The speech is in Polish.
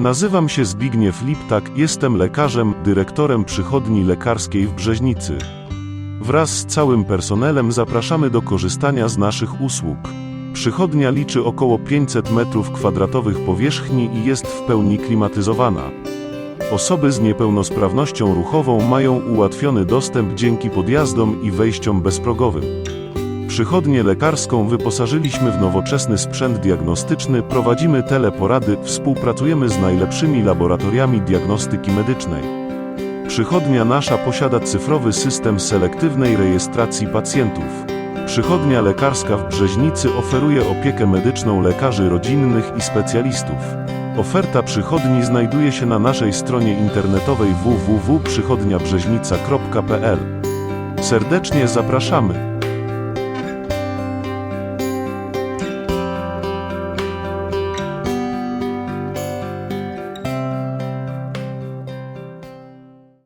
Nazywam się Zbigniew Liptak, jestem lekarzem, dyrektorem przychodni lekarskiej w Brzeźnicy. Wraz z całym personelem zapraszamy do korzystania z naszych usług. Przychodnia liczy około 500 m2 powierzchni i jest w pełni klimatyzowana. Osoby z niepełnosprawnością ruchową mają ułatwiony dostęp dzięki podjazdom i wejściom bezprogowym. Przychodnię lekarską wyposażyliśmy w nowoczesny sprzęt diagnostyczny, prowadzimy teleporady, współpracujemy z najlepszymi laboratoriami diagnostyki medycznej. Przychodnia nasza posiada cyfrowy system selektywnej rejestracji pacjentów. Przychodnia lekarska w Brzeźnicy oferuje opiekę medyczną lekarzy rodzinnych i specjalistów. Oferta przychodni znajduje się na naszej stronie internetowej www.przychodniabrzeźnica.pl. Serdecznie zapraszamy.